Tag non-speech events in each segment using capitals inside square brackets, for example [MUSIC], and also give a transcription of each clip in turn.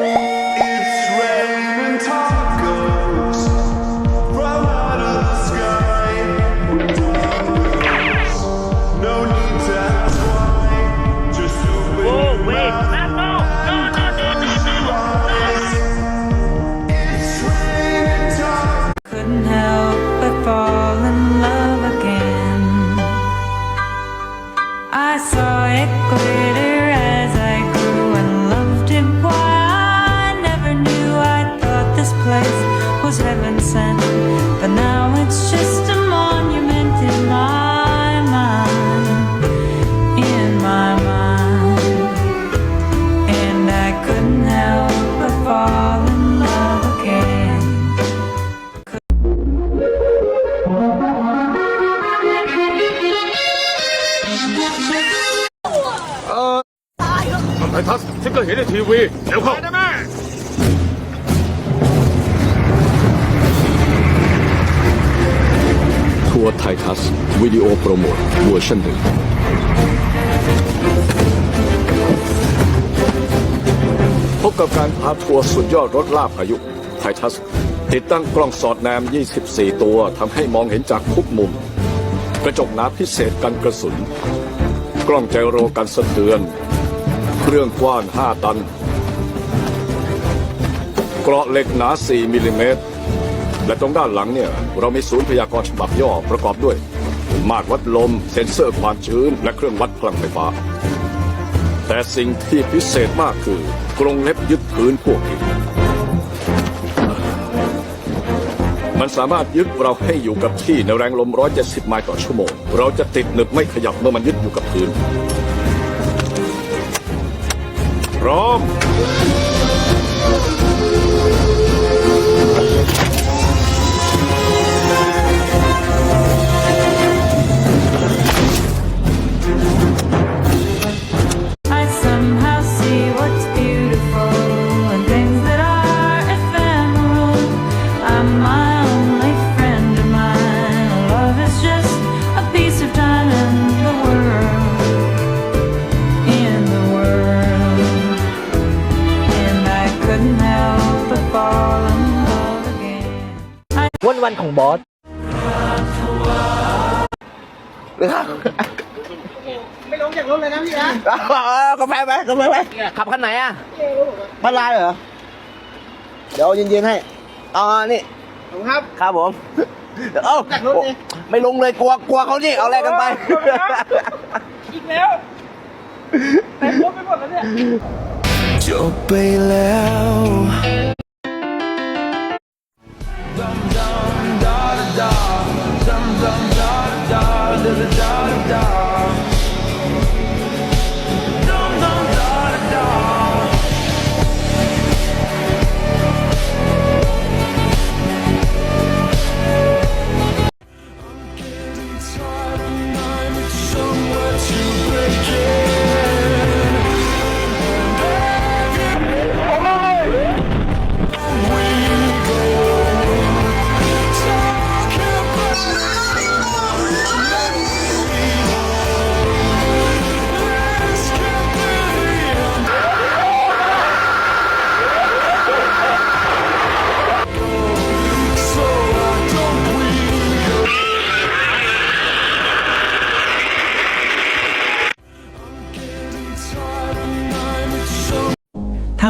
Woo! ไททัสฉันก็เห็นในทีวีเร็วเข้าได้ไหมทัวร์ไททัส วิดีโอโปรโมทเวอร์ชันหนึ่งพบกับการพาทัวร์สุดยอดรถล่าพายุไททัส ติดตั้งกล้องสอดแนม 24 ตัวทำให้มองเห็นจากทุกมุม กระจกหนาพิเศษกันกระสุน กล้องไจโรกันสะเทือน เครื่องกว้าง5ตัน เกราะเหล็กหนา 4มิลลิเมตร และตรงด้านหลังเนี่ย เรามีศูนย์พยากรณ์ฉบับย่อประกอบด้วย มาตรวัดลม เซ็นเซอร์ความชื้น และเครื่องวัดพลังไฟฟ้า แต่สิ่งที่พิเศษมากคือกรงเล็บยึดพื้นพวกนี้ มันสามารถยึดเราให้อยู่กับที่ในแรงลม 170 ไมล์ต่อชั่วโมง เราจะติดหนึบไม่ขยับเมื่อมันยึดอยู่กับพื้น พร้อม วันวันของบอสไม่ลงจากรถเลยนะพี่นะกาแฟไหมกาแฟไหมขับคันไหนอะบ้านลายเหรอ เดี๋ยวเอาเย็นๆให้อ๋อนี่ผมครับ ครับผม เอ้าจากรถดิไม่ลงเลยกลัวกลัวเขานี่เอาแรกกันไป อีกแล้วเต็มรถไปหมดแล้วเนี่ย จบไปแล้ว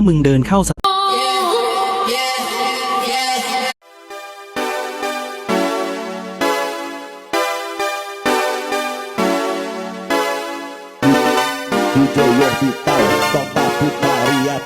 มึงเดินเข้าส DJ Orbital, toca putaria,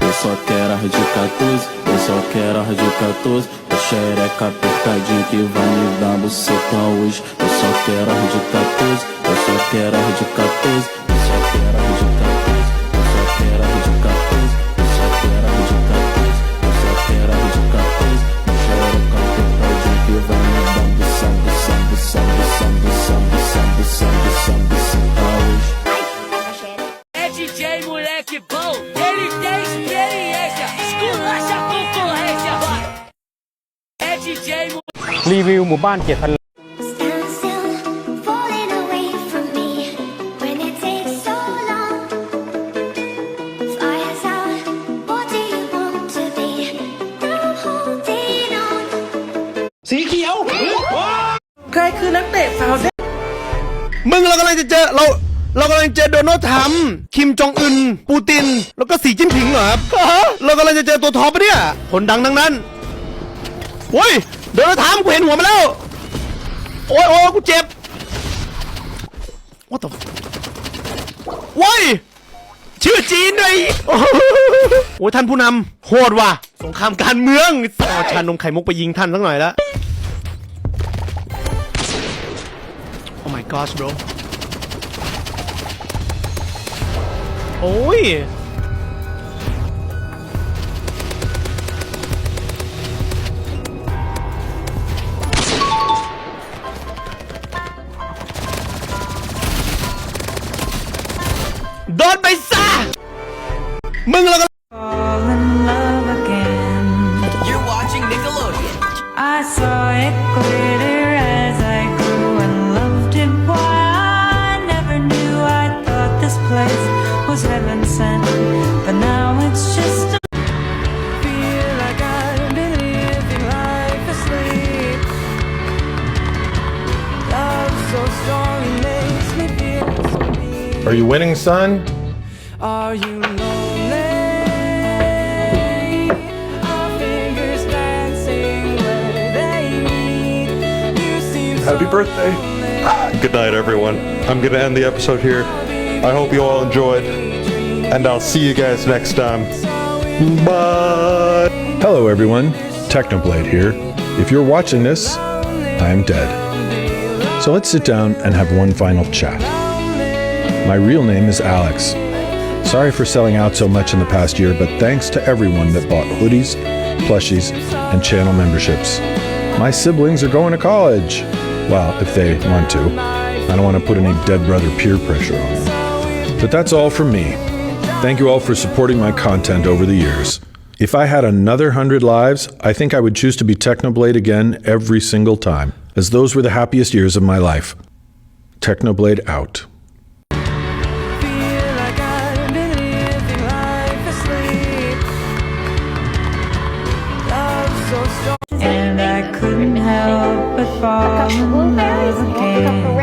Eu só quero ar de 14, eu só quero ar de 14 A xereca apertadinha que vai me dar buceta hoje Eu só quero ar de 14, eu só quero ar de 14 Eu só quero ar de 14, eu só quero ar de 14 Eu só quero ar de 14, eu só quero ar de 14 A xereca apertadinha que vai me dar buceta, buceta, buceta, buceta, buceta, buceta, buceta, buceta hoje É DJ moleque bom, ele tem experiência, esculacha a concorrência, vai. É DJ รีวิวหมู่บ้านเจ็ดพัน ครคือนักเตะฟาวเดมึงเรากำลังจะเจอเราเรากำลังเจอโดนัลด์ทรัมป์คิมจองอึน ปูติน แล้วก็สีจิ้นผิงเหรอครับฮะเรากำลังจะเจอตัวท็อปปะเนี่ย คนดังทั้งนั้นโอ้ยโดนัลด์ทรัมป์กูเห็นหัวมาแล้ว โอ้ยโอ้ยกูเจ็บ What the โว้ยชื่อจีนด้วยโอ้โหโอ้ยท่านผู้นำโหดว่ะ สงครามการเมืองเอาชานมไข่มุกไปยิงท่านสักหน่อยละ Oh my gosh bro โอ้ย โดนไปซะ มึงแล้วก็ fall winning, son? Are you lonely? Our fingers dancing where they meet. You seem Happy so birthday. Good night, everyone. I'm going to end the episode here. I hope you all enjoyed, and I'll see you guys next time. Bye. Hello, everyone. Technoblade here. If you're watching this, I am dead. So let's sit down and have one final chat. My real name is Alex. Sorry for selling out so much in the past year, but thanks to everyone that bought hoodies, plushies, and channel memberships. My siblings are going to college. Well, if they want to. I don't want to put any dead brother peer pressure on them. But that's all from me. Thank you all for supporting my content over the years. If I had another hundred lives, I think I would choose to be Technoblade again every single time, as those were the happiest years of my life. Technoblade out. Help but fall in love again.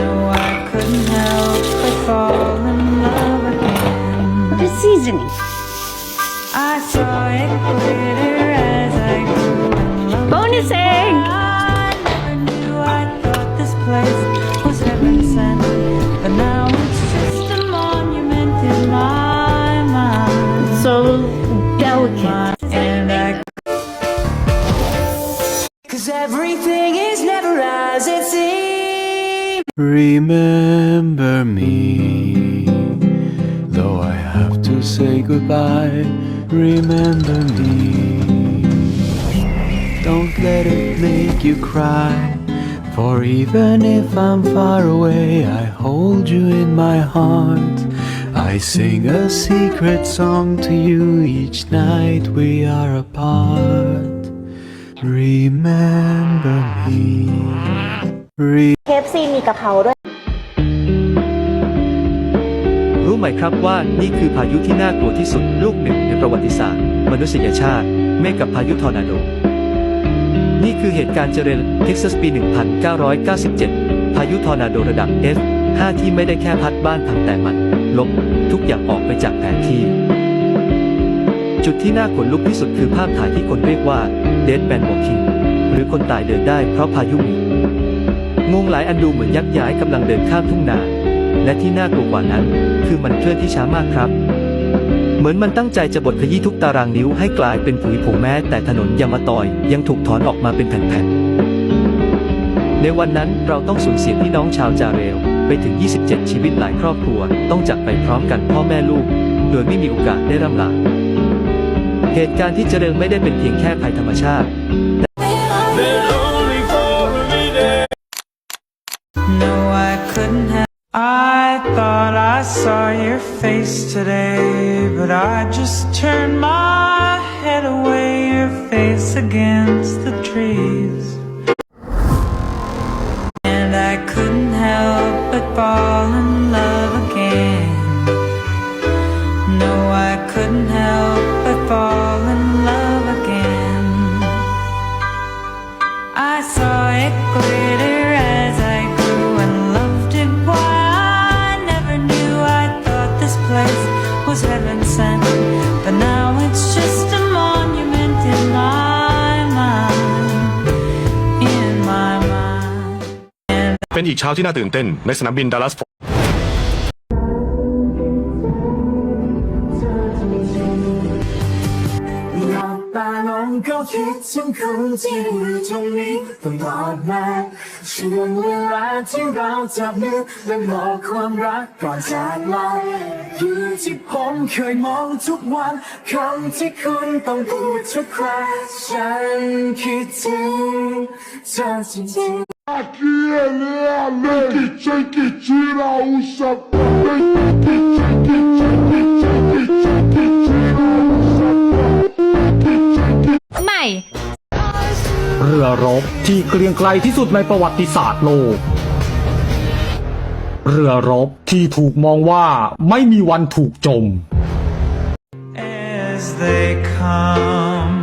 No, I couldn't help but fall in love again. The seasoning. I saw it glitter as I grew Remember me, though I have to say goodbye. Remember me. Don't let it make you cry. For even if I'm far away, I hold you in my heart. I sing a secret song to you each night we are apart. Remember me. Re- เคฟซีมีกะเพราด้วย รู้ไหมครับว่านี่คือพายุที่น่ากลัวที่สุดลูกหนึ่งในประวัติศาสตร์ มนุษยชาติเมฆกับพายุทอร์นาโด นี่คือเหตุการณ์เจเรลเท็กซัสปี 1997 พายุทอร์นาโดระดับ F 5ที่ไม่ได้แค่พัดบ้านพังแต่มัน ลบ ทุกอย่างออกไปจากแผนที่ จุดที่น่าขนลุกที่สุดคือภาพถ่ายที่คนเรียกว่า Dead Man Walking หรือคนตายเดินได้เพราะพายุมี งงหลายอันดูเหมือนยักษ์ย้ายกำลังเดินข้ามทุ่งนา และที่น่ากลัวกว่านั้น คือมันเคลื่อนที่ช้ามากครับ เหมือนมันตั้งใจจะบดขยี้ทุกตารางนิ้วให้กลายเป็นผุยผงแม้ แต่ถนนยามาตอยยังถูกถอนออกมาเป็นแผ่นๆ ในวันนั้นเราต้องสูญเสียพี่น้องชาวจาเรลไปถึง 27 ชีวิตหลายครอบครัว ต้องจากไปพร้อมกันพ่อแม่ลูก โดยไม่มีโอกาสได้ร่ำลา เหตุการณ์ที่เจริญไม่ได้เป็นเพียงแค่ภัยธรรมชาติ today, but I just turned my head away, your face against the trees. place was heaven sent, but now it's just a monument in my mind. In my mind. เป็นอีกเช้าที่น่าตื่นเต้นในสนามบินดัลลัส คิดถึงคนที่อยู่ตรงนี้ตลอดมาช่วงเวลาที่เราจับมือและมองความรักก่อนจากลาอยู่ที่ผมเคยมองทุกวันคำที่คุณต้องพูดทุกครั้งฉันคิดถึงเธอจริง Aqui é lealê Que tem que tirar o sapato Que tem que tirar o sapato เรือรบที่เกรียงไกลที่สุดในประวัติศาสตร์โลก เรือรบที่ถูกมองว่าไม่มีวันถูกจม as they come,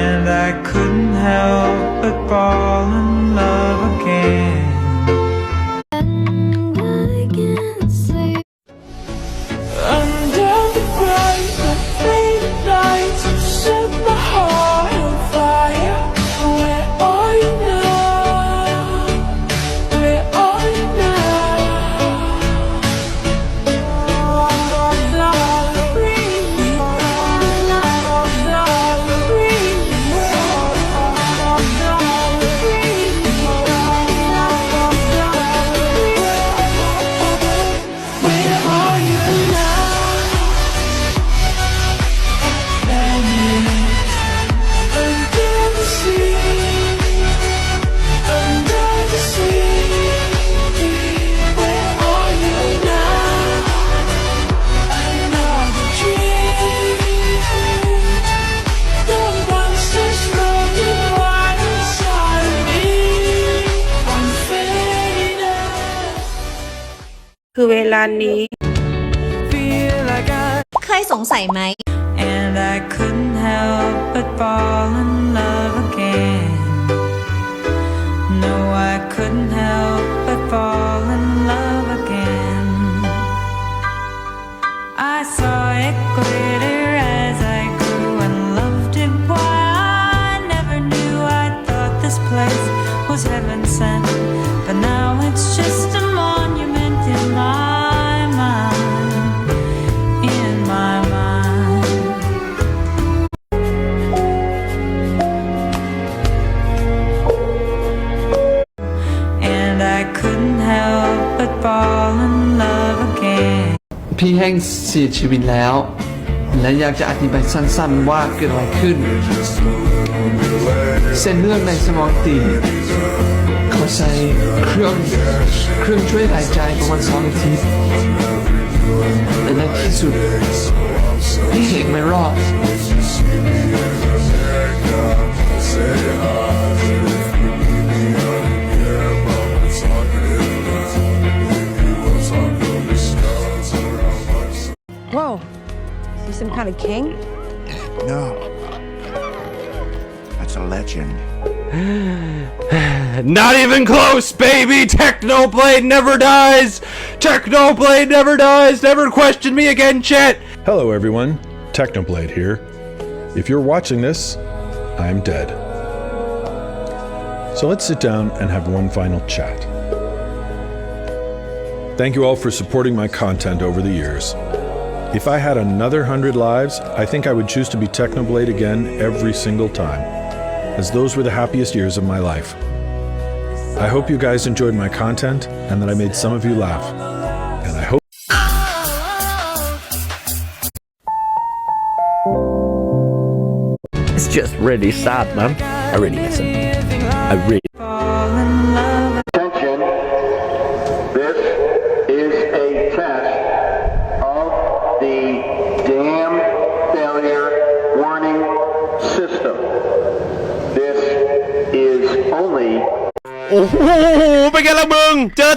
and I couldn't help but fall in love again. คือเวลานี้ Feel like I เคยสงสัยไหม And I couldn't help but fall in เสียชีวิตแล้ว และอยากจะอธิบายสั้นๆว่าเกิดอะไรขึ้น เส้นเลือดในสมองตีเขาใช้เครื่องเครื่องช่วยหายใจประมาณสองนาทีและในที่สุดพี่เอกไม่รอด kind of king? No. That's a legend. [GASPS] Not even close, baby! Technoblade never dies! Technoblade never dies! Never question me again, Chet! Hello, everyone. Technoblade here. If you're watching this, I'm dead. So let's sit down and have one final chat. Thank you all for supporting my content over the years. If I had another hundred lives, I think I would choose to be Technoblade again every single time, as those were the happiest years of my life. I hope you guys enjoyed my content and that I made some of you laugh. And I hope. It's just really sad, man. I really miss him. I really. เจอ